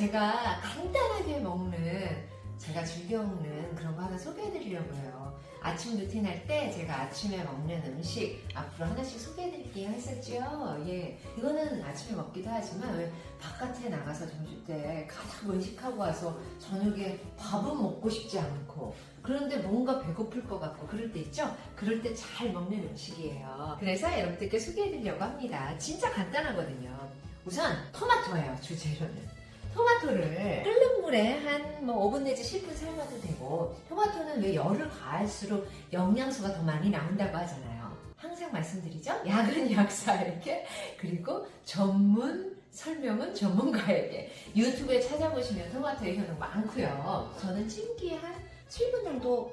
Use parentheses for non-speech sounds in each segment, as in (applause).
제가 간단하게 먹는 제가 즐겨 먹는 그런 거 하나 소개해 드리려고 해요. 아침 루틴 할 때 제가 아침에 먹는 음식 앞으로 하나씩 소개해 드릴게요 했었죠. 예. 이거는 아침에 먹기도 하지만 왜 바깥에 나가서 점심 때 가득 외식하고 와서 저녁에 밥은 먹고 싶지 않고 그런데 뭔가 배고플 것 같고 그럴 때 있죠? 그럴 때 잘 먹는 음식이에요. 그래서 여러분들께 소개해 드리려고 합니다. 진짜 간단하거든요. 우선 토마토예요, 주재료는. 토마토를 끓는 물에 한 뭐 5분 내지 10분 삶아도 되고 토마토는 왜 열을 가할수록 영양소가 더 많이 나온다고 하잖아요. 항상 말씀드리죠? 약은 (laughs) 약사 이렇게 그리고 전문 설명은 전문가에게 유튜브에 찾아보시면 토마토의 효능 많고요. 저는 찜기에 한 7분 정도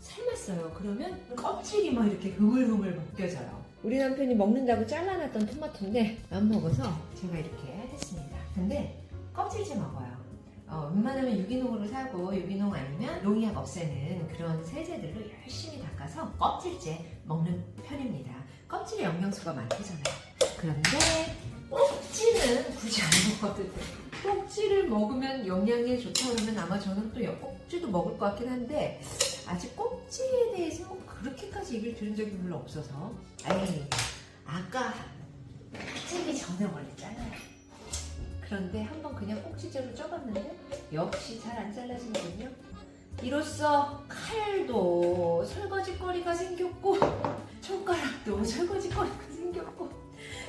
삶았어요. 그러면 껍질이 막 이렇게 흐물흐물 벗겨져요. 우리 남편이 먹는다고 잘라놨던 토마토인데 안 먹어서 제가 이렇게 했습니다. 근데 껍질째 먹어요. 어, 웬만하면 유기농으로 사고 유기농 아니면 농약 없애는 그런 세제들로 열심히 닦아서 껍질째 먹는 편입니다. 껍질에 영양소가 많대잖아요. 그런데 꼭지는 굳이 안 먹어도 돼요. 꼭지를 먹으면 영양에 좋다 그러면 아마 저는 또 꼭지도 먹을 것 같긴 한데 아직 꼭지에 대해서 뭐 그렇게까지 얘기를 들은 적이 별로 없어서 아니 아까 찌기 전에 원래 잘라요. 그런데 한번 그냥 꼭지째로 쪄봤는데 역시 잘 안 잘라지는군요. 이로써 칼도 설거지거리가 생겼고 (laughs) 손가락도 설거지거리가 생겼고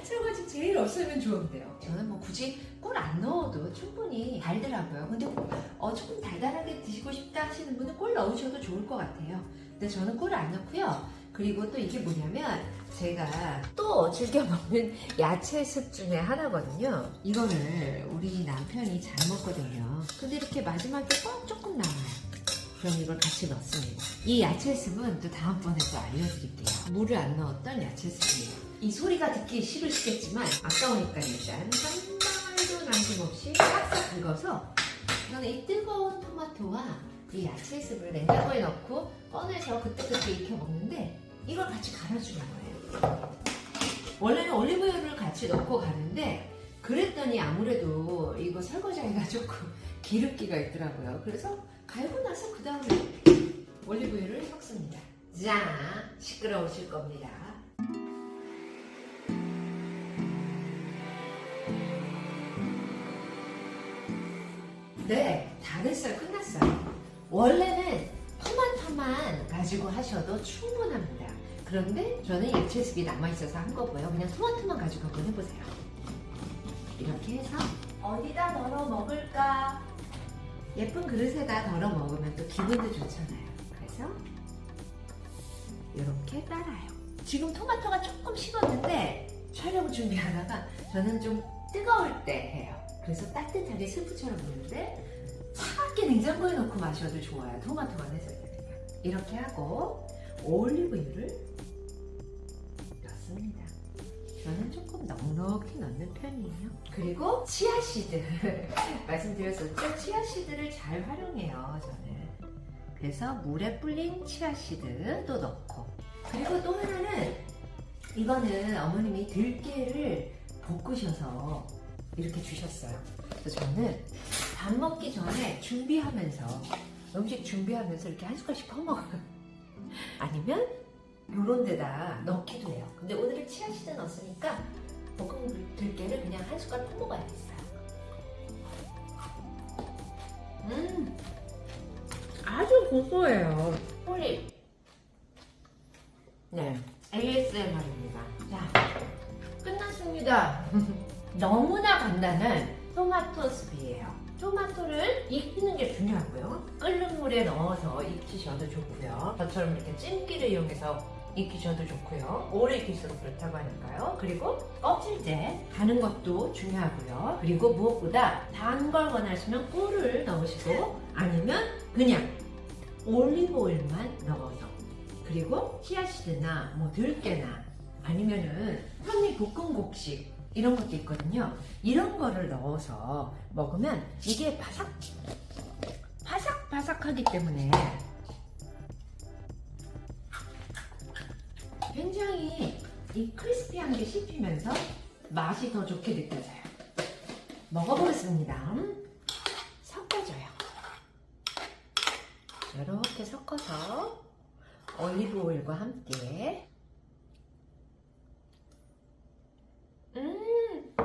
설거지 제일 없으면 좋은데요. 저는 뭐 굳이 꿀 안 넣어도 충분히 달더라고요. 근데 어, 조금 달달하게 드시고 싶다 하시는 분은 꿀 넣으셔도 좋을 것 같아요. 근데 저는 꿀을 안 넣고요. 그리고 또 이게 뭐냐면 제가 또 즐겨 먹는 (laughs) 야채습 중에 하나거든요. 이거를 우리 남편이 잘 먹거든요. 근데 이렇게 마지막에 꼭 조금 나와요. 그럼 이걸 같이 넣습니다. 이 야채습은 또 다음번에 또 알려드릴게요. 물을 안 넣었던 야채습이에요. 이 소리가 듣기 싫으시겠지만 아까우니까 일단 한 방울도 남김없이 싹싹 긁어서 저는 이 뜨거운 토마토와 이 야채습을 냉장고에 넣고 꺼내서 그때그때 익혀 먹는데 이걸 같이 갈아주는 거예요. 원래는 올리브유를 같이 넣고 가는데 그랬더니 아무래도 이거 설거지하기가 (laughs) 조금 기름기가 있더라고요. 그래서 갈고 나서 그 다음에 올리브유를 섞습니다. 자, 시끄러우실 겁니다. 네, 다 됐어요. 끝났어요. 원래는 토마토만 가지고 하셔도 충분합니다. 그런데 저는 야채즙이 남아있어서 한 거고요. 그냥 토마토만 가지고 한번 해보세요. 이렇게 해서 어디다 덜어 먹을까? 예쁜 그릇에다 덜어 먹으면 또 기분도 좋잖아요. 그래서 이렇게 따라요. 지금 토마토가 조금 식었는데 촬영 준비하다가 저는 좀 뜨거울 때 해요. 그래서 따뜻하게 스프처럼 먹는데 차갑게 냉장고에 넣고 마셔도 좋아요. 토마토만 해서. 이렇게 하고 올리브유를 넣습니다. 저는 조금 넉넉히 넣는 편이에요. 그리고 치아씨드 (laughs) 말씀드렸었죠? 치아씨드를 잘 활용해요. 저는. 그래서 물에 불린 치아씨드도 넣고 그리고 또 하나는 이거는 어머님이 들깨를 볶으셔서 이렇게 주셨어요. 그래서 저는 밥 먹기 전에 준비하면서 음식 준비하면서 이렇게 한 숟갈씩 퍼먹어요. (laughs) 아니면 요런 데다 넣기도 해요. 근데 오늘은 치아씨드 넣었으니까 볶은 들깨를 그냥 한 숟갈 퍼 먹어야겠어요. 음, 아주 고소해요. 꿀이. 네, ASMR입니다. 자, 끝났습니다. (laughs) 너무나 간단한 토마토 숲이에요. 토마토를 익히는 게 중요하고요. 끓는 물에 넣어서 익히셔도 좋고요. 저처럼 이렇게 찜기를 이용해서 익히셔도 좋고요. 오래 익힐수록 그렇다고 하니까요. 그리고 껍질째 가는 것도 중요하고요. 그리고 무엇보다 단 걸 원하시면 꿀을 넣으시고 아니면 그냥 올리브 오일만 넣어서 그리고 치아씨드나 뭐 들깨나 아니면은 현미 볶음 곡식 이런 것도 있거든요. 이런 거를 넣어서 먹으면 이게 바삭 바삭바삭하기 때문에 이 크리스피한 게 씹히면서 맛이 더 좋게 느껴져요. 먹어보겠습니다. 섞어줘요. 이렇게 섞어서 올리브 오일과 함께 음,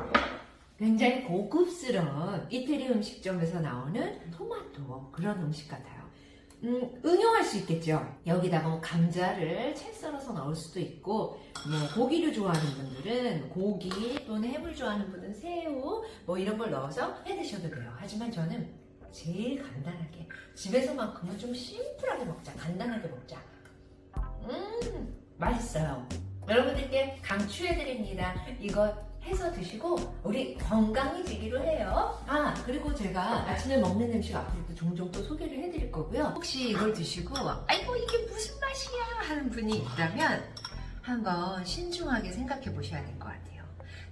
굉장히 고급스러운 이태리 음식점에서 나오는 토마토 그런 음식 같아요. 음, 응용할 수 있겠죠. 여기다가 뭐 감자를 채 썰어서 넣을 수도 있고, 뭐 고기를 좋아하는 분들은 고기 또는 해물 좋아하는 분은 새우 뭐 이런 걸 넣어서 해 드셔도 돼요. 하지만 저는 제일 간단하게 집에서만큼은 좀 심플하게 먹자. 간단하게 먹자. 음, 맛있어요. 여러분들께 강추해드립니다. 이거 해서 드시고 우리 건강해지기로 해요. 아 그리고 제가 아침에 먹는 음식 앞으로도 종종 또 소개를 해드릴 거고요. 혹시 이걸 드시고 아이고 이게 무슨 맛이야 하는 분이 있다면 한번 신중하게 생각해 보셔야 될 것 같아요.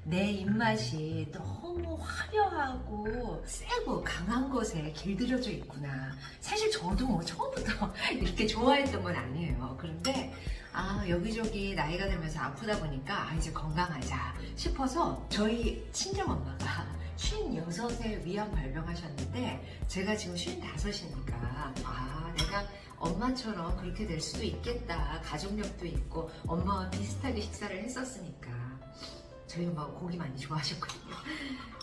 내 입맛이 너무 화려하고 세고 강한 것에 길들여져 있구나. 사실 저도 뭐 처음부터 (laughs) 이렇게 좋아했던 건 아니에요. 그런데 아 여기저기 나이가 들면서 아프다 보니까 아 이제 건강하자 싶어서 저희 친정엄마가 (laughs) 56에 위암 발병하셨는데 제가 지금 55이니까 아 내가 엄마처럼 그렇게 될 수도 있겠다. 가족력도 있고 엄마와 비슷하게 식사를 했었으니까 엄마가 고기 많이 좋아하셨거든요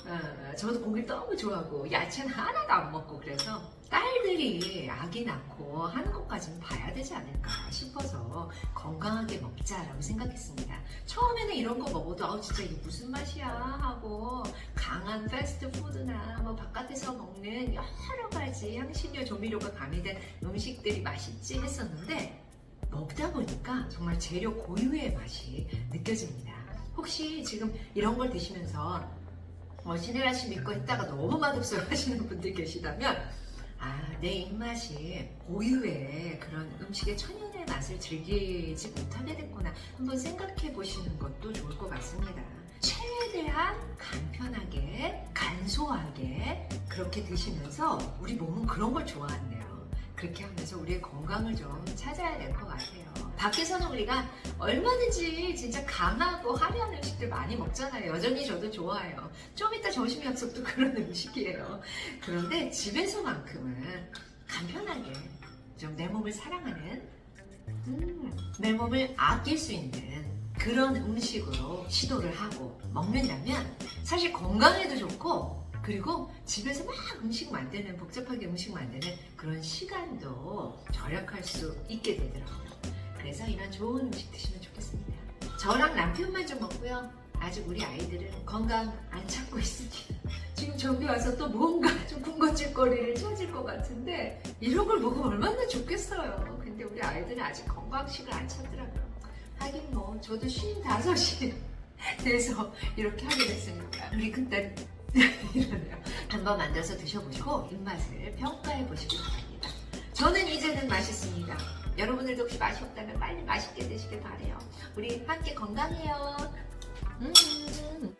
어, 저도 고기를 너무 좋아하고 야채는 하나도 안 먹고 그래서 딸들이 아기 낳고 하는 것까지는 봐야 되지 않을까 싶어서 건강하게 먹자라고 생각했습니다. 처음에는 이런 거 먹어도 아 진짜 이게 무슨 맛이야 하고 강한 패스트푸드나 뭐 바깥에서 먹는 여러 가지 향신료 조미료가 가미된 음식들이 맛있지 했었는데 먹다 보니까 정말 재료 고유의 맛이 느껴집니다. 혹시 지금 이런 걸 드시면서 뭐 신혜라 씨 믿고 했다가 너무 맛없어요 하시는 분들 계시다면 아, 내 입맛이 고유의 그런 음식의 천연의 맛을 즐기지 못하게 됐구나. 한번 생각해 보시는 것도 좋을 것 같습니다. 최대한 간편하게, 간소하게 그렇게 드시면서 우리 몸은 그런 걸 좋아한대요. 그렇게 하면서 우리의 건강을 좀 찾아야 될 것 같아요. 밖에서는 우리가 얼마든지 진짜 강하고 화려한 음식들 많이 먹잖아요. 여전히 저도 좋아해요. 좀 이따 점심 약속도 (laughs) 그런 음식이에요. 그런데 집에서만큼은 간편하게 좀 내 몸을 사랑하는 음, 내 몸을 아낄 수 있는 그런 음식으로 시도를 하고 먹는다면 사실 건강에도 좋고 그리고 집에서 막 음식 만드는 복잡하게 음식 만드는 그런 시간도 절약할 수 있게 되더라고요. 그래서 이런 좋은 음식 드시면 좋겠습니다. 저랑 남편만 좀 먹고요. 아직 우리 아이들은 건강 안 찾고 있습니다. 지금 저기 와서 또 뭔가 좀 군것질거리를 찾을 것 같은데 이런 걸 먹으면 얼마나 좋겠어요. 근데 우리 아이들은 아직 건강식을 안 찾더라고요. 하긴 뭐 저도 쉰 다섯이 돼서 이렇게 하게 됐으니까 우리 그때 이러네요. (laughs) 한번 만들어서 드셔보시고 입맛을 평가해 보시기 바랍니다. 저는 이제는 맛있습니다. 여러분들도 혹시 맛이 없다면 빨리 맛있게 드시길 바래요. 우리 함께 건강해요. 음.